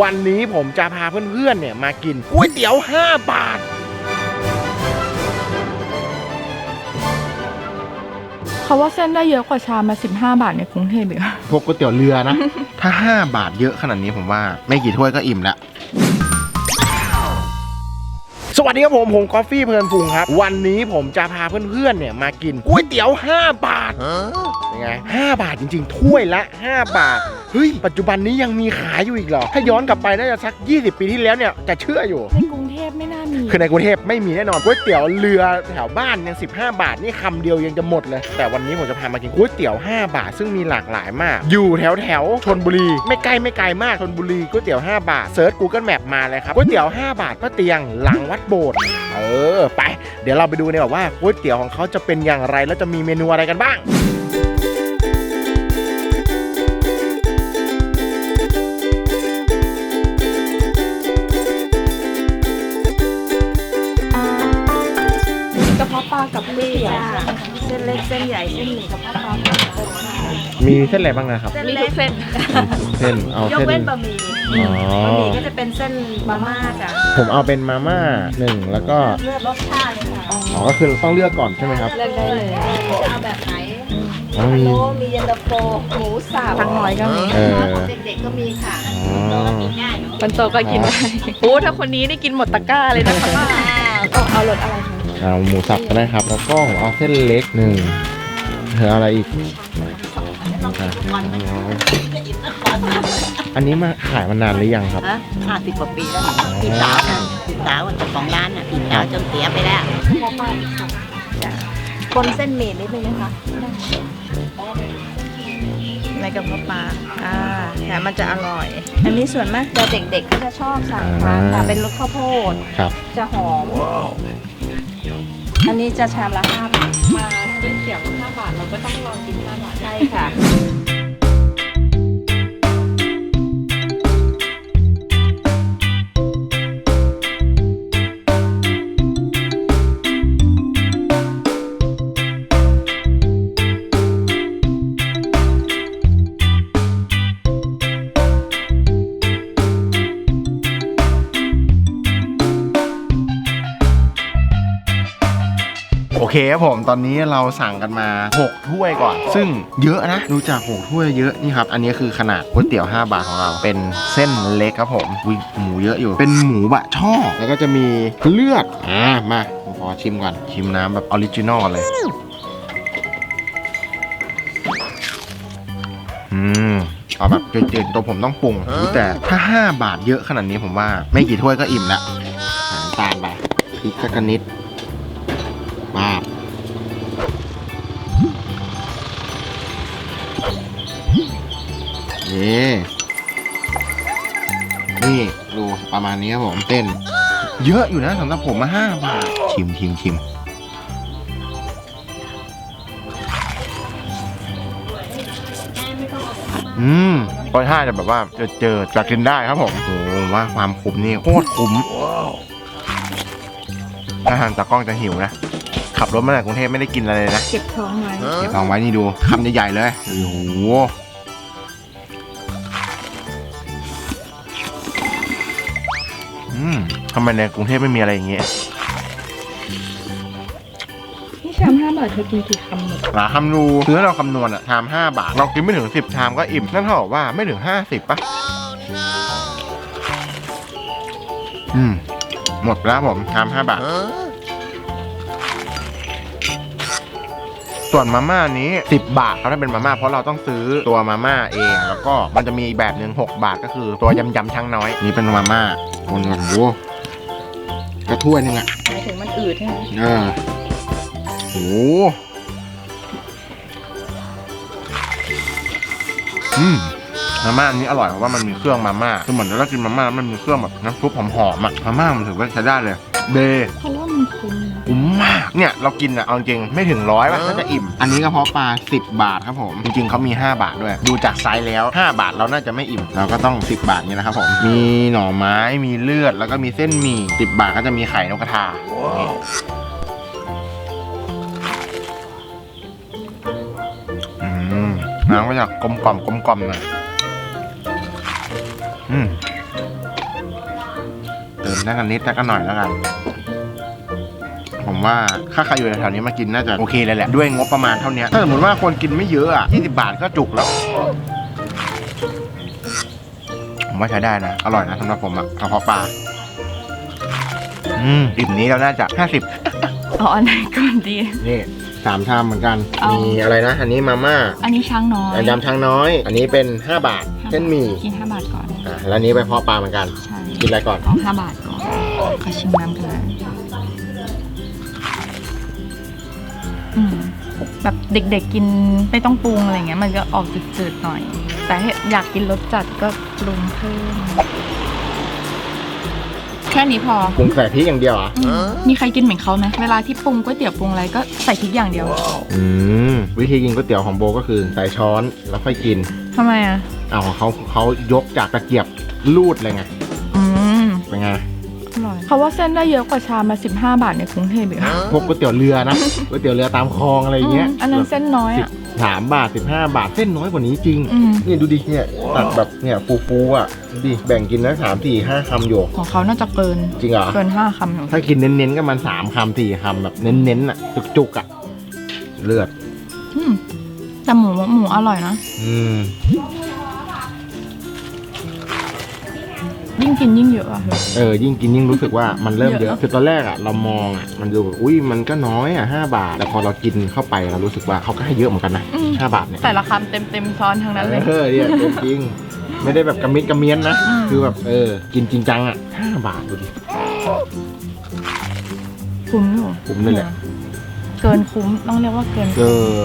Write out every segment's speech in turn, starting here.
วันนี้ผมจะพาเพื่อนๆเนี่ยมากินก๋วยเตี๋ยว 5 บาท เขาว่าเส้นได้เยอะกว่าชามมา 15 บาทในกรุงเทพอีกอะพวกก๋วยเตี๋ยวเรือนะ ถ้า 5 บาทเยอะขนาดนี้ผมว่า ไม่กี่ถ้วยก็อิ่มแล้ว สวัสดีครับผมผมกอฟฟี่เพลินพุงครับ วันนี้ผมจะพาเพื่อนๆเนี่ยมากินก๋วยเตี๋ยว 5 บาทเป็น ไง 5 บาทจริงๆ ถ้วยละ 5 บาท เฮ้ย ปัจจุบันนี้ยังมีขายอยู่อีกเหรอ ถ้าย้อนกลับไปน่าจะสัก 20 ปีที่แล้วเนี่ยจะเชื่ออยู่ ในกรุงเทพไม่น่ามี คือในกรุงเทพไม่มีแน่นอนก๋วยเตี๋ยวเรือแถวบ้านยัง 15 บาทนี่คำเดียวยังจะหมดเลย แต่วันนี้ผมจะพามากินก๋วยเตี๋ยว 5 บาท ซึ่งมีหลากหลายมาก อยู่แถวแถวชนบุรี ไม่ไกลไม่ไกลมากชนบุรีก๋วยเตี๋ยว 5 บาทเซิร์ช Google Map มาเลยครับก๋วยเตี๋ยว 5 บาทป้าเตียงหลังวัดโบสถ์เออไป เดี๋ยวเราไปดูเนี่ยว่าก๋วยเตี๋ยวของเขาจะเป็นอย่างไรแล้วจะมีเมนูอะไรกันบ้าง กระเพาะปลากับก๋วยเตี๋ยวเส้นเล็กเส้นใหญ่เส้นหมี่กระเพาะปลามีเส้นอะไรบ้างนะครับเส้นมีเล็ทุกกเส้นเส้นเอายกเส้น เว้นบะหมี่อ๋อ บะหมี่ก็จะเป็นเส้นมาม่าจ้ะผมเอาเป็นมาม่าหนึ่งแล้วก็เลือกรสชาติเลยค่ะอ๋อก็คือต้องเลือกก่อนใช่ไหมครับเลือกได้เลยเอาแบบไหนอ๋อมีโลมีเย็นตาโฟหมูสับทางน้อยก็มีเออเด็กๆก็มีค่ะอ๋อคนโตก็กินได้โอ้ถ้าคนนี้นี่กินหมดตะกร้าเลยนะคะป้าเอาเอารสอะไรคะ เอาหมูสับก็ได้ครับแล้วก็ผมเอาเส้นเล็กหนึ่งเธอเอาอะไรอีกอะอันนี้มาขายมานานหรือยังครับฮะห้าสิบกว่าปีแล้วพี่สาวน่ะพี่สาวเจ้าของร้านน่ะพี่สาวจนเสียไปแล้วคนเส้นหมี่นิดนึงนะคะในกระเพาะปลาอ่าแต่มันจะอร่อย อันนี้ส่วนมากจะเด็กๆก็จะชอบสั่งทานค่ะเป็นรสข้าวโพดครับจะหอม อันนี้จะชามละห้าบาทมาก๋วยเตี๋ยว5บาทเราก็ต้องลองกิน5บาทใช่ค่ะ เคครับผมตอนนี้เราสั่งกันมา 6 ถ้วยก่อน ซึ่งเยอะนะดูจาก6ถ้วยเยอะนี่ครับ อันนี้คือขนาดก๋วยเตี๋ยว 5 บาทของเรา เป็นเส้นเล็กครับผมอุ๊ยหมูเยอะอยู่ เป็นหมูบะช่อ แล้วก็จะมีเลือดอ่ามาผมขอชิมก่อน ชิมน้ำแบบออริจินอลเลยอืมเอาแบบจืดๆตัวผมต้องปรุง แต่ถ้า 5 บาทเยอะขนาดนี้ผมว่า ไม่กี่ถ้วยก็อิ่มละใส่น้ำตาลไปพริกสักนิด เย่นี่ดูประมาณนี้ครับผมเต้น เยอะอยู่นะสำหรับผมมาห้าบาทชิมชิมชิมอืมรสชาติจะแบบว่าเจอเจอๆจะกินได้ครับผมโอ้โหผมว่าความคุ้มนี่โคตรคุ้มถ้าทานตากล้องจะหิวนะ ขับรถมาจากกรุงเทพไม่ได้กินอะไรเลยนะ เก็บท้องไว้ เก็บทองไว้นี่ดูคำใหญ่ๆเลย โอ้โห ทำไมในกรุงเทพไม่มีอะไรอย่างเงี้ยนี่ชาม5บาทเธอกินกี่คำหมดหลาคำนูคือถ้าเราคำนวณอะชาม5บาท เรากินไม่ถึง10ชามก็อิ่ม นั่นเท่ากับว่าไม่ถึง50ปะอืม หมดแล้วผมชาม5บาท ส่วนมาม่านี้ 10 บาทครับถ้าเป็นมาม่าเพราะเราต้องซื้อตัวมาม่าเอง แล้วก็มันจะมีอีกแบบหนึ่ง6 บาทก็คือ ตัวยำยำๆช่างน้อย นี่เป็นมาม่าคนโอ้โหกระถ้วยหนึงอะหมายถึงมันอืดใช่ไหมเออโหอืมมาม่าอันนี้อร่อยเพราะว่ามันมีเครื่องมาม่าคือเหมือนเรากินมาม่าแล้วมันมีเครื่องแบบน้ำซุปหอมๆอะมาม่ามันถือว่าใช้ได้เลยเดเพราะว่ามันคุ้มนะคุ้ มมาก เนี่ยเรากินอะเอาจริงไม่ถึงร้อยป่ะก็จะอิ่ม อันนี้กระเพาะปลา 10 บาทครับผม จริงๆเขามี 5 บาทด้วย ดูจากไซส์แล้ว 5 บาทเราน่าจะไม่อิ่ม เราก็ต้อง 10 บาทนี่นะครับผม มีหน่อไม้ มีเลือด แล้วก็มีเส้นหมี่ 10 บาทก็จะมีไข่นกกระทานี่อืมน้ำก็จะกลมกล่อมกลมกล่อมหน่อยอืมมนั่งกันนิดนั่งกันหน่อยแล้วกัน ผมว่าถ้าใครอยู่แถวๆนี้มากินน่าจะโอเคเลยแหละด้วยงบประมาณเท่านี้ถ้าสมมติว่าคนกินไม่เยอะอะ20 บาทก็จุกแล้วผมว่าใช้ได้นะ อร่อยนะสำหรับผมอะกระเพาะปลาอืมอิ่มนี้เราน่าจะ50เอาอันไหนก่อนดีนี่สามชามเหมือนกันเอามีมีอะไรนะ อันนี้มาม่า อันนี้ช้างน้อยอันยำช้างน้อย อันนี้เป็น 5 บาท เส้นหมี่ กิน 5 บาทก่อน อะแล้วอันนี้ไปเพาะปลาเหมือนกันใช่กินอะไรก่อนเอา5บาทก่อนขอชิมน้ำกันนะ แบบเด็กๆกินไม่ต้องปรุงอะไรเงี้ย มันจะออกจืดๆหน่อย แต่ถ้าอยากกินรสจัดก็ปรุงเพิ่ม แค่นี้พอ ปรุงใส่พริกอย่างเดียวเหรอะอืมมีใครกินเหมือนเขาไหมเวลาที่ปรุงก๋วยเตี๋ยวปรุงอะไรก็ใส่พริกอย่างเดียว อืมวิธีกินก๋วยเตี๋ยวของโบก็คือใส่ช้อนแล้วค่อยกินทำไมอะเอาของเขาเขายกจากตะเกียบลูดเลยไง อืมเป็นไงอ ร่อยเขาว่าเส้นได้เยอะกว่าชามละ15 บาทในกรุงเทพอีกอะพวกก๋วยเตี๋ยวเรือนะก๋วยเตี๋ยวเรือตามคลองอะไรอย่างเงี้ยมอันนั้นเส้นน้อยสิบอะ สามบาทสิบห้าบาทเส้นน้อยกว่านี้จริง อืมนี่ดูดิเนี่ยตัดแบบเนี่ยฟูฟูๆอะดูดิแบ่งกินนะสามสี่ห้าคำอยู่ของเขาน่าจะเกิน จริงเหรอ เกินห้าคำอยู่ถ้ากินเน้นๆก็มันสามคำสี่คำแบบเน้นๆอะ จุกๆอะ เลือด อืมแต่หมูหมูอร่อยนะ อืม ยิ่งกินยิ่งเยอะอะเออยิ่งกินยิ่งรู้สึกว่ามันเริ่มเยเยอะ อะคือตอนแรกอะเรามองอะมันดูแบบอุ้ยมันก็น้อยอะห้าบาท แต่พอเรากินเข้าไปเรารู้สึกว่าเขาก็ให้เยอะเหมือนกันนะอืม ห้าบาทเนี่ย แต่ละคำเต็มเต็มๆช้อนทั้งนั้นเลย เออเนี่ยจริงๆไม่ได้แบบกระมิดกระเมียนนะ อืม คือแบบเออ กินจริงจังอะห้าบาทดูดิคุ้มอยู่คุ้มเลยแหละ เกินคุ้มต้องเรียกว่าเกิน เออ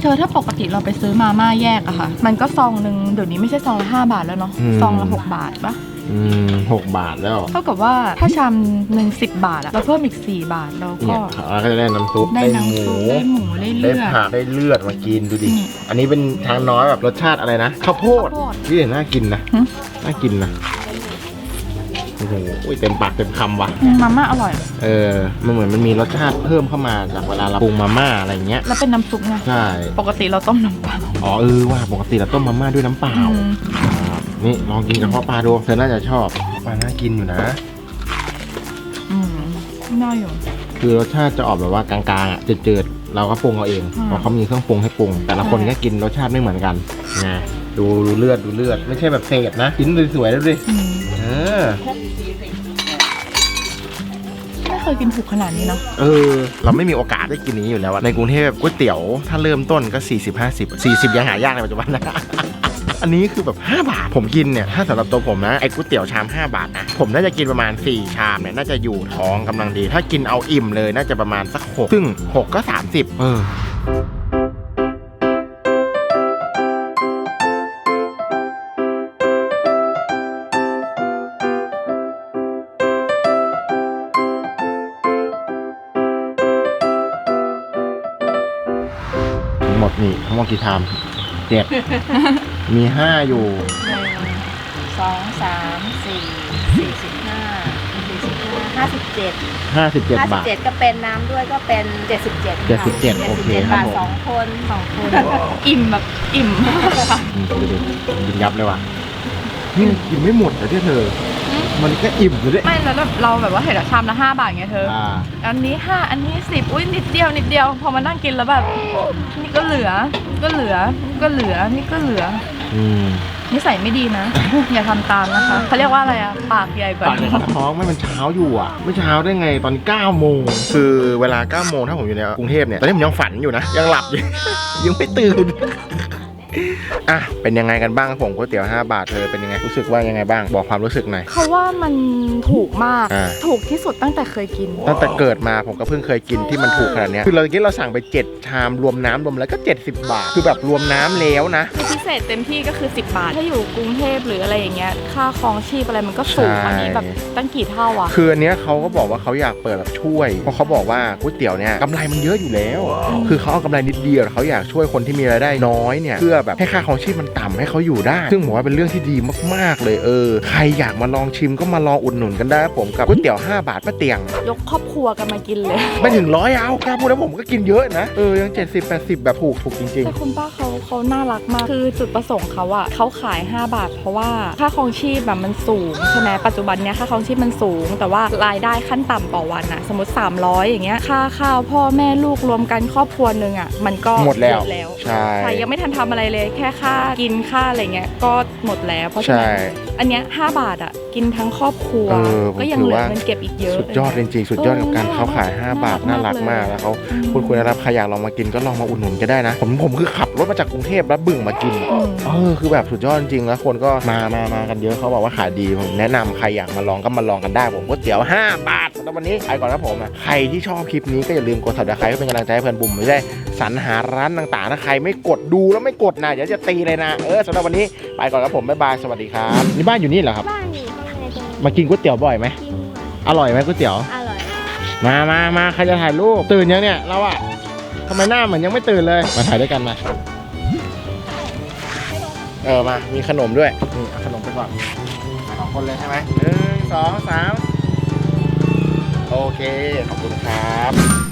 เธอถ้าปกติเราไปซื้อมาม่าแยกอะค่ะ มันก็ซองหนึ่งเดี๋ยวนี้ไม่ใช่ซองละห้าบาทแล้วเนาะอืม ซองละหกบาทปะอืมหกบาทแล้วเท่ากับว่าถ้าชามหนึ่งสิบบาทอะเราเพิ่มอีกสี่บาทเราเนี่ก็ยเราก็จะได้น้ำซุปได้ได้หมูน้ำซุปได้หมูได้ได้เลือด ผักได้เลือดมากินดูดิ นี่อันนี้เป็นทางน้อยแบบรสชาติอะไรนะข้าวโพดข้าวโพดนี่น่ากินนะหึ น่ากินนะ โอ้โหเต็มปากเต็มคำว่ะอืมมาม่าอร่อย เออ มันเหมือนมันมีรสชาติเพิ่มเข้ามาจากเวลาเราปรุงมาม่าอะไรเงี้ย แล้วเป็นน้ำซุปไง ใช่ ปกติเราต้มน้ำเปล่าอ๋อเออว่าปกติเราต้มมาม่าด้วยน้ำเปล่าอืมครับนี่ลองกินกระเพาะปลาดู เธอน่าจะชอบปลาน่ากินอยู่นะ อืมน่าอยู่ คือรสชาติจะออกแบบว่ากลางๆอะจืดๆ เราก็ปรุงเอาเองอืมเพราะเขามีเครื่องปรุงให้ปรุง แต่ละคนใช่ก็กินรสชาติไม่เหมือนกันไงดูดูเลือดดูเลือด ไม่ใช่แบบเศษนะชิ้นสวยๆแล้วดิ อืมเออไม่เคยกินถูกขนาดนี้เนาะเออ เราไม่มีโอกาสได้กินอย่างนี้อยู่แล้วอะในกรุงเทพก๋วยเตี๋ยวถ้าเริ่มต้นก็ 40 50 40 ยังหายากในปัจจุบันนะ อันนี้คือแบบ 5 บาท ผมกินเนี่ย ถ้าสำหรับตัวผมนะ ไอ้ก๋วยเตี๋ยวชาม 5 บาทนะ ผมน่าจะกินประมาณ 4 ชามเนี่ย น่าจะอยู่ท้องกำลังดี ถ้ากินเอาอิ่มเลยน่าจะประมาณสัก6ซึ่ง 6 ก็ 30 เออ หมดนี่ทั้งหมดกี่ชามเจ็ด มีห้าอยู่ หนึ่งสองสามสี่สี่สิบห้าสี่สิบห้าห้าสิบเจ็ดห้าสิบเจ็ดห้าสิบบาท เจ็ดก็เป็นน้ำด้วยก็เป็นเจ็ดสิบเจ็ด77โอเคครับบาทผม สองคนสองคนอิ่มแบบอิ่มมากค่ะอืมดูดิกินยับเลยว่ะนี่กินไม่หมดเลยที่เธอ มันก็อิ่มเลยดิไม่แล้วแบบเราแบบว่าเห็นอะชามละห้าบาทไงเธอ อ่าอันนี้ห้าอันนี้สิบอุ้ยนิดเดียวนิดเดียว พอมานั่งกินแล้วแบบ นี่ก็เหลือนี่ก็เหลือนี่ก็เหลือ นี่ก็เหลือ อืมนิสัยไม่ดีนะ อย่าทำตามนะคะเขาเรียกว่าอะไรอะปากใหญ่กว่าปากในท้องไม่มันเช้าอยู่อะ ไม่เช้าได้ไงตอน9โมงคือเวลา9โมงถ้าผมอยู่ในกรุงเทพเนี่ย ตอนนี้ผมยังฝันอยู่นะ ยังหลับอยู่ ยังไม่ตื่น อะเป็นยังไงกันบ้างครับผมก๋วยเตี๋ยว 5 บาทเธอเป็นยังไงรู้สึกว่ายังไงบ้าง บอกความรู้สึกหน่อย เขาว่ามันถูกมาก อ่า ถูกที่สุดตั้งแต่เคยกิน ตั้งแต่เกิดมาผมก็เพิ่งเคยกินที่มันถูกขนาดเนี้ยคือเราคิดเราสั่งไป 7 ชามรวมน้ำรวมแล้วก็ 70 บาท คือแบบรวมน้ำแล้วนะ คือพิเศษเต็มที่ก็คือ 10 บาท ถ้าอยู่กรุงเทพหรืออะไรอย่างเงี้ย ค่าครองชีพอะไรมันก็สูงใช่ อันนี้แบบตั้งกี่เท่าอะคืออันเนี้ยเขาก็บอกว่าเขาอยากเปิดแบบช่วย เพราะเขาบอกว่าก๋วยเตี๋ยวเนี่ยกำไรมันเยอะอยู่แล้ว คือเขาเอากำไรนิดเดียวแต่เขาอยากช่วยคนที่มีรายได้น้อยเนี่ยเพื่อแบบให้ค่าของชีพมันต่ำให้เขาอยู่ได้ ซึ่งผมว่าเป็นเรื่องที่ดีมากๆเลยเออ ใครอยากมาลองชิมก็มาลองอุดหนุนกันได้ครับผมกับก๋วยเตี๋ยว 5 บาทป้าเตียง ยกครอบครัวกันมากินเลย ไม่ถึงร้อยเอากล้าพูดแล้วผมก็กินเยอะนะ เออ ยัง 70 80 แบบถูกถูกจริงแต่คุณป้าเขาเขาน่ารักมาก คือจุดประสงค์เขาอะเขาขาย 5 บาท เพราะว่าค่าครองชีพแบบมันสูงใช่ไหมปัจจุบันเนี้ยค่าครองชีพมันสูง แต่ว่ารายได้ขั้นต่ำต่อวันอะสมมติ 300 อย่างเงี้ยค่าข้าวพ่อแม่ลูกรวมกันครอบครัวหนึ่งอะมันก็หมดแล้วแล้วใช่ใช่ยังไม่ทันทำอะไรเลยแค่ค่ากินค่าอะไรเงี้ยก็หมดแล้วเพราะฉะนั้น อันเนี้ย5บาทอะกินทั้งครอบครัว เออผมก็ยังถืเหอลือว่า เงินเก็บอีกเยอะสุดยอดจริงๆ สุดยอดกับการเขาขาย 5 บาทน่ารักมากแล้วเขาพูดคุยนะครับใครอยากลองมากินก็ลองมาอุดหนุนก็ได้นะ ผมผมคือขับรถมาจากกรุงเทพแล้วบึ่งมากินอืม เออคือแบบสุดยอดจริงๆแล้วคนก็มามามากันเยอะเขาบอกว่าขายดีผมแนะนำใครอยากมาลองก็มาลองกันได้ผมก๋วยเตี๋ยว 5 บาทสำหรับวันนี้ไปก่อนนะผมอะใครที่ชอบคลิปนี้ก็อย่าลืมกด subscribe เพื่อเป็นกำลังใจให้เพื่อนบุ๋มไม่ได้สรรหาร้านต่างๆถ้าใครไม่กดดูแล้วไม่กดนะเดี๋ยวจะตีเลยนะเออสำหรับวันนี้ไปก่อนครับผมบ๊ายบายสวัสดีครับนี่บ้านอยู่นี่เหรอครับ บ้านนี่ข้างในตรงนี้มากินก๋วยเตี๋ยวบ่อยไหมกินอร่อยไหมก๋วยเตี๋ยว อร่อยมามามาใครจะถ่ายรูปตื่นยังเนี่ยเราอะทำไมหน้าเหมือนยังไม่ตื่นเลย มาถ่ายด้วยกันมา เออมา มีขนมด้วย นี่เอาขนมไปก่อนมาสองคนเลยใช่ไหมหนึ่งสองสามโอเค ขอบคุณครับ